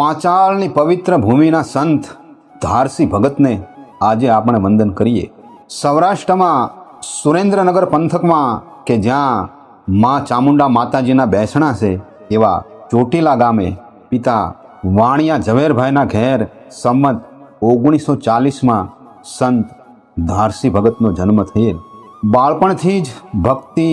પાંચાળની પવિત્ર ભૂમિના સંત ધારસી ભગતને આજે આપણે વંદન કરીએ. સૌરાષ્ટ્રમાં સુરેન્દ્રનગર પંથકમાં કે જ્યાં મા ચામુંડા માતાજીના બેસણા છે, એવા ચોટીલા ગામે પિતા વાણિયા ઝવેરભાઈના ઘેર સંમત ઓગણીસો ચાલીસમાં સંત ધારસી ભગતનો જન્મ થયેલ. બાળપણથી જ ભક્તિ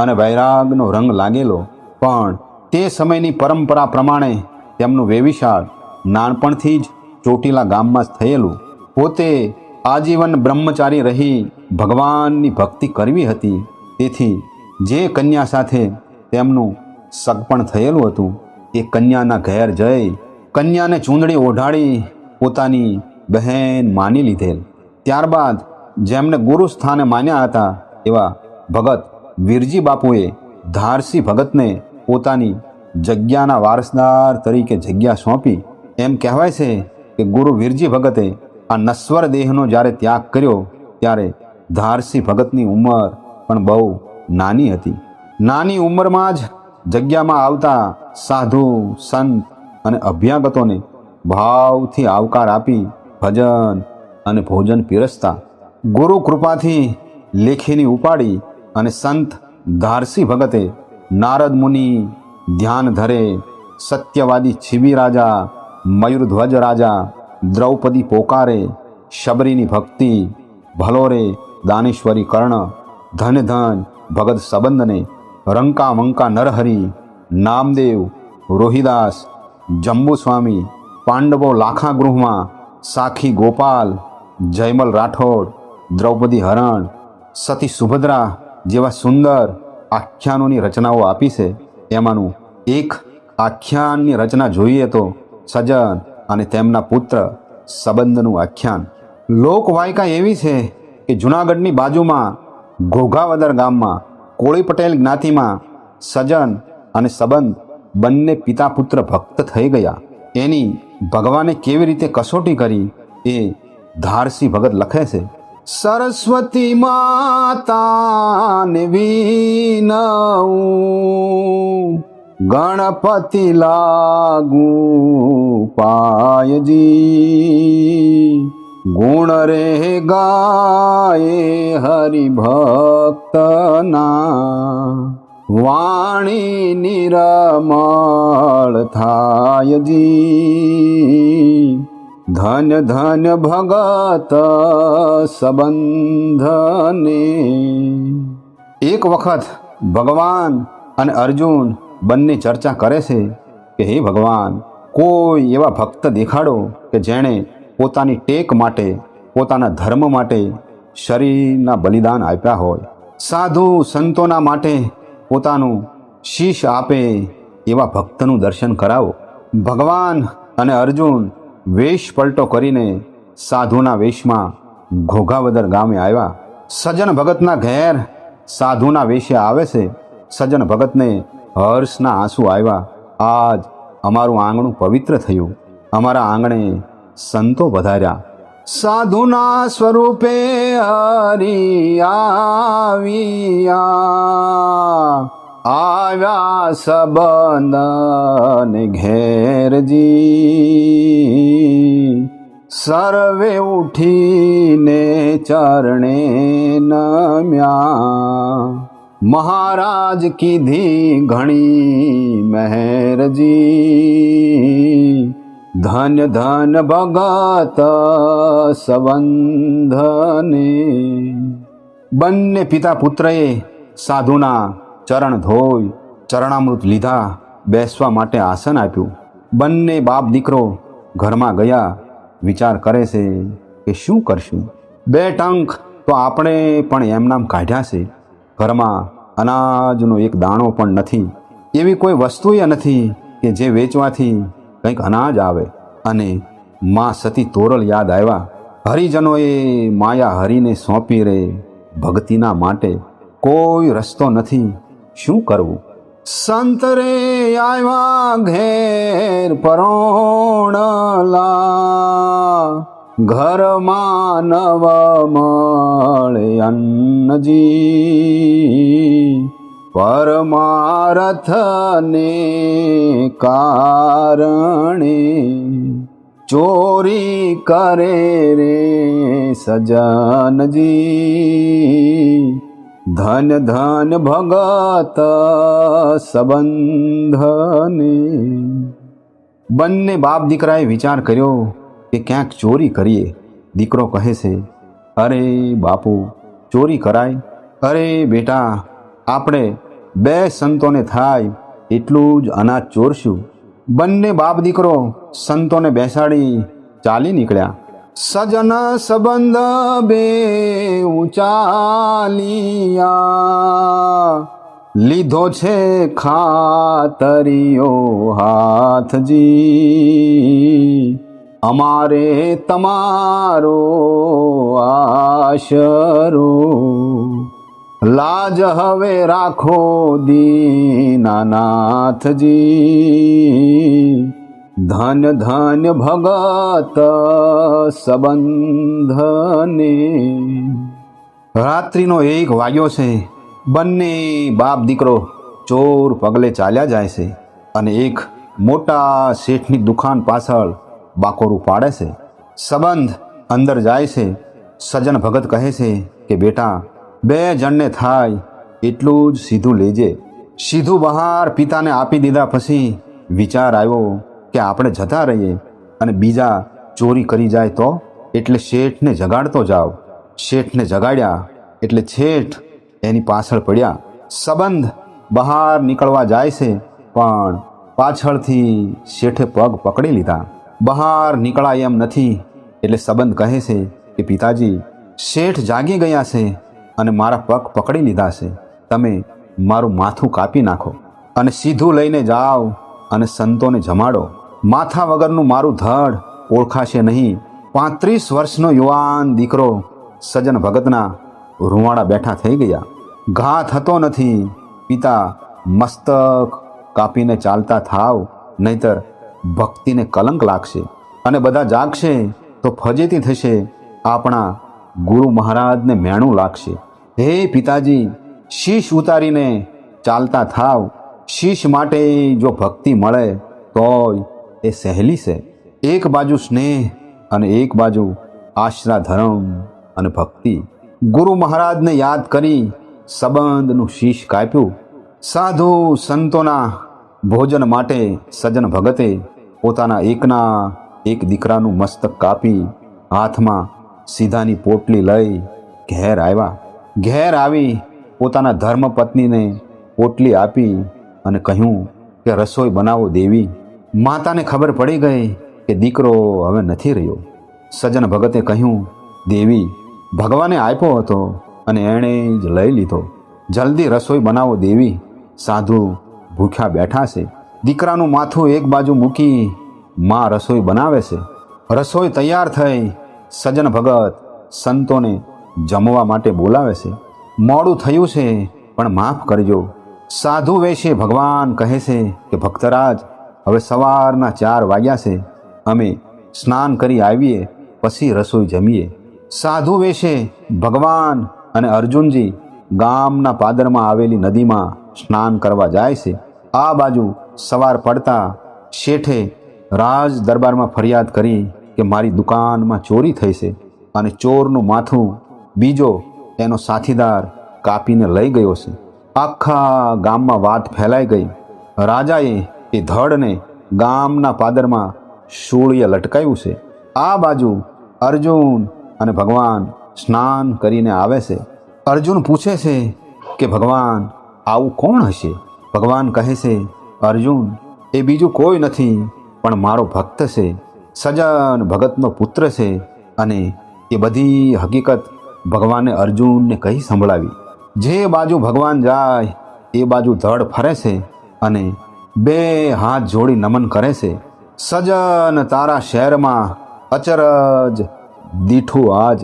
અને વૈરાગનો રંગ લાગેલો, પણ તે સમયની પરંપરા પ્રમાણે તેમનું વેવિશાળ નાનપણથી જ ચોટીલા ગામમાં જ થયેલું, પોતે આજીવન બ્રહ્મચારી રહી ભગવાનની ભક્તિ કરવી હતી. તેથી જે કન્યા સાથે તેમનું સગપણ થયેલું હતું, એ કન્યાના ઘેર જઈ કન્યાને ચૂંદડી ઓઢાડી પોતાની બહેન માની લીધેલ. ત્યારબાદ જેમને ગુરુ સ્થાને માન્યા હતા એવા ભગત વીરજી બાપુએ ધારસી ભગતને પોતાની જગ્યાના વારસદાર તરીકે જગ્યા સોંપી. એમ કહેવાય છે કે ગુરુ વીરજી ભગતે આ નશ્વર દેહનો જ્યારે ત્યાગ કર્યો, ત્યારે ધારસી ભગતની ઉંમર પણ બહુ નાની હતી. નાની ઉંમરમાં જ જગ્યામાં આવતા સાધુ, સંત અને અભ્યાગતોને ભાવથી આવકાર આપી ભજન અને ભોજન પીરસતા. ગુરુ કૃપાથી લેખીની ઉપાડી અને સંત ધારસી ભગતે નારદ મુનિ ધ્યાન ધરે, સત્યવાદી છીબી રાજા, મયુરધ્વજ રાજા, દ્રૌપદી પોકારે, શબરીની ભક્તિ, ભલોરે, દાનેશ્વરી કર્ણ, ધન ધન, ભગત સંબંધને રંકા મંકા નરહરી, નામદેવ, રોહિદાસ, જંબુસ્વામી, પાંડવો લાખા ગૃહમાં સાખી ગોપાલ, જયમલ રાઠોડ, દ્રૌપદી હરણ, સતી સુભદ્રા જેવા સુંદર, આખ્યાનોની રચનાઓ આપી છે. એમાંનું એક આખ્યાનની રચના જોઈએ તો સજન અને તેમના પુત્ર સંબંધનું આખ્યાન. લોકવાયકા એવી છે કે જુનાગઢની બાજુમાં ઘોઘાવદર ગામમાં કોળી પટેલ જ્ઞાતિમાં સજન અને સંબંધ બંને પિતા પુત્ર ભક્ત થઈ ગયા. એની ભગવાને કેવી રીતે કસોટી કરી એ ધારસી ભગત લખે છે? સરસ્વતી માતાને વિનવું. ગણપતિ લાગુ પાયજી. ગુણ રે ગાય હરિભક્તના. વાણી નિરમળ થાયજી. ધન ધન ભગત સંબંધને એક વખત ભગવાન અને અર્જુન બંને ચર્ચા કરે છે કે હે ભગવાન, કોઈ એવા ભક્ત દેખાડો કે જેણે પોતાની ટેક માટે, પોતાના ધર્મ માટે શરીરના બલિદાન આપ્યા હોય. સાધુ સંતોના માટે પોતાનું શીશ આપે એવા ભક્તનું દર્શન કરાવો. ભગવાન અને અર્જુન વેશ પલટો કરીને સાધુના વેશમાં ઘોઘાવદર ગામે આવ્યા. સજ્જન ભગતના ઘેર સાધુના વેશે આવે છે. સજ્જન ભગતને હર્ષના આંસુ આવ્યા. આજ અમારું આંગણું પવિત્ર થયું. અમારા આંગણે સંતો વધાર્યા. સાધુના સ્વરૂપે હરી આવ્યા આવ્યા ઘેરજી સર્વે ઉઠીને ચરણે નમ્યા મહારાજ કીધી ઘણી મહેરજી ધન ધન ભગત સંબંધને બંને પિતા પુત્રએ સાધુના ચરણ ધોઈ ચરણામૃત લીધા, બેસવા માટે આસન આપ્યું. બંને બાપ દીકરો ઘરમાં ગયા, વિચાર કરે છે કે શું કરશું? બે ટંક તો આપણે પણ એમનામ કાઢ્યા છે. ઘરમાં અનાજનો એક દાણો પણ નથી. એવી કોઈ વસ્તુએ નથી કે જે વેચવાથી કંઈક અનાજ આવે. અને માં સતી તોરલ યાદ આવ્યા. હરિજનોએ માયા હરિને સોંપી રે ભક્તિના માટે. કોઈ રસ્તો નથી. શું કરવું? સંતરે આવ્યા ઘેર પરોણલા, ઘરમાં નવ મળે અન્નજી. પરમારથને કારણે ચોરી કરે રે સજનજી. ધન ધન ભગત સંબંધને બંને બાપ દીકરાએ વિચાર કર્યો કે ક્યાંક ચોરી કરીએ દીકરો કહે છે અરે બાપુ ચોરી કરાય અરે બેટા આપણે બે સંતોને થાય એટલું જ અનાજ ચોરશું બંને બાપ દીકરો સંતોને બેસાડી ચાલી નીકળ્યા સજન સંબંધ બે ઉચાલિયા લીધો છે ખાતરીઓ હાથજી અમારે તમારો આશરો લાજ હવે રાખો દીનાનાથજી ધન ધન ભગત સંબંધને રાત્રિનો એક વાગ્યો છે બંને બાપ દીકરો ચોર પગલે ચાલ્યા જાય છે અને એક મોટા શેઠની દુકાન પાછળ બાકોરું પાડે છે સંબંધ અંદર જાય છે સજ્જન ભગત કહે છે કે બેટા બે જણને થાય એટલું જ સીધું લેજે સીધું બહાર પિતાને આપી દીધા પછી વિચાર આવ્યો કે આપણે જતા રહીએ અને બીજા ચોરી કરી જાય તો? એટલે શેઠને જગાડતો જાઓ શેઠને જગાડ્યા એટલે શેઠ એની પાછળ પડ્યા. સંબંધ બહાર નીકળવા જાય છે, પણ પાછળથી શેઠે પગ પકડી લીધા. બહાર નીકળાય એમ નથી, એટલે સંબંધ કહે છે કે, પિતાજી, શેઠ જાગી ગયા છે અને મારા પગ પકડી લીધા છે. તમે મારું માથું કાપી નાખો અને સીધું લઈને જાઓ અને સંતોને જમાડો. માથા વગરનું મારું ધડ ઓળખાશે નહીં. પાંત્રીસ વર્ષનો યુવાન દીકરો સજ્જન ભગતના રૂવાડા બેઠા થઈ ગયા. ઘા થતો નથી. પિતા મસ્તક કાપીને ચાલતા થાવ, નહીતર ભક્તિને કલંક લાગશે. અને બધા જાગશે તો ફજેતી થશે આપણા ગુરુ મહારાજને મેણું લાગશે. હે પિતાજી, શીશ ઉતારીને ચાલતા થાવ. શીશ માટે જો ભક્તિ મળે તોય એ સહેલી છે. એક બાજુ સ્નેહ અને એક બાજુ આશરા ધર્મ અને ભક્તિ. ગુરુ મહારાજને યાદ કરી સંબંધનું શીશ કાપ્યું. સાધુ સંતોના ભોજન માટે સજ્જન ભગતે પોતાના એકના એક દીકરાનું મસ્તક કાપી હાથમાં સીધાની પોટલી લઈ ઘેર આવ્યા. ઘેર આવી પોતાના ધર્મપત્નીને પોટલી આપી અને કહ્યું કે રસોઈ બનાવો દેવી. માતાને ખબર પડી ગઈ કે દીકરો હવે નથી રહ્યો. સજ્જન ભગતે કહ્યું, દેવી, ભગવાને આપ્યો હતો અને એણે જ લઈ લીધો. જલ્દી રસોઈ બનાવો, દેવી. સાધુ ભૂખ્યા બેઠા છે. દીકરાનું માથું એક બાજુ મૂકી માં રસોઈ બનાવે છે. રસોઈ તૈયાર થઈ, સજ્જન ભગત સંતોને જમવા માટે બોલાવે છે. મોડું થયું છે, પણ માફ કરજો. સાધુ વેશે ભગવાન કહે છે કે, ભક્તરાજ હવે સવારના ચાર વાગ્યા છે. અમે સ્નાન કરી આવીએ, પછી રસોઈ જમીએ. સાધુ વેશે ભગવાન અને અર્જુનજી ગામના પાદરમાં આવેલી નદીમાં સ્નાન કરવા જાય છે. આ બાજુ સવાર પડતા શેઠે રાજ દરબારમાં ફરિયાદ કરી કે મારી દુકાનમાં ચોરી થઈ છે અને ચોરનું માથું બીજો એનો સાથીદાર કાપીને લઈ ગયો છે. આખા ગામમાં વાત ફેલાઈ ગઈ. રાજાએ એ ધડને ગામના પાદરમાં શૂળીએ લટકાયું છે. આ બાજુ અર્જુન અને ભગવાન સ્નાન કરીને આવે છે. અર્જુન પૂછે છે કે ભગવાન, આવું કોણ હશે? ભગવાન કહે છે, અર્જુન, એ બીજું કોઈ નથી, પણ મારો ભક્ત છે. સજન ભગતનો પુત્ર છે અને એ બધી હકીકત ભગવાને અર્જુનને કહી સંભળાવી. જે બાજુ ભગવાન જાય, એ બાજુ ધડ ફરે છે અને બે હાથ જોડી નમન કરે છે. સજન તારા શહેરમાં અચરજ દીઠું આજ.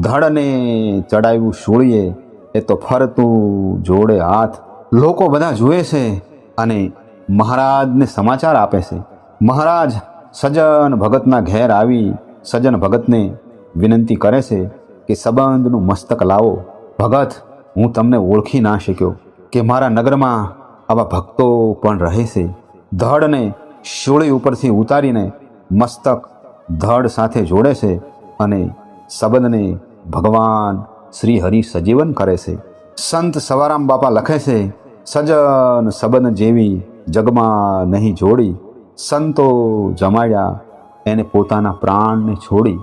ધડને ચડાવ્યું શૂળીએ એ તો ફરતું જોડે હાથ. લોકો બધા જુએ છે અને મહારાજને સમાચાર આપે છે. મહારાજ સજન ભગતના ઘેર આવી સજન ભગતને વિનંતી કરે છે કે સંબંધનું મસ્તક લાવો. ભગત, હું તમને ઓળખી ના શક્યો કે મારા નગરમાં આવા ભક્તો પણ રહે છે. ધડને શૂળી ઉપરથી ઉતારીને મસ્તક ધડ સાથે જોડે છે અને શબદને ભગવાન શ્રી હરિ સજીવન કરે છે. સંત સવારામ બાપા લખે છે, સજન સબન જેવી જગમાં નહીં જોડી. સંતો જમાડ્યા, એને પોતાના પ્રાણને છોડી.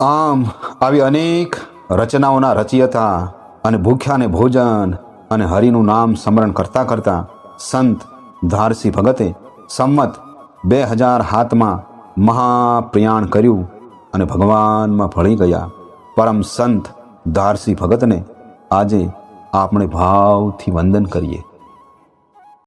આમ આવી અનેક રચનાઓના રચયતા અને ભૂખ્યાને ભોજન અને હરિનું નામ સ્મરણ કરતાં કરતા સંત ધારસી ભગતે સંમત બે હજાર હાથમાં મહાપ્રયાણ કર્યું અને ભગવાનમાં ભળી ગયા. પરમ સંત ધારસી ભગતને આજે આપણે ભાવથી વંદન કરીએ.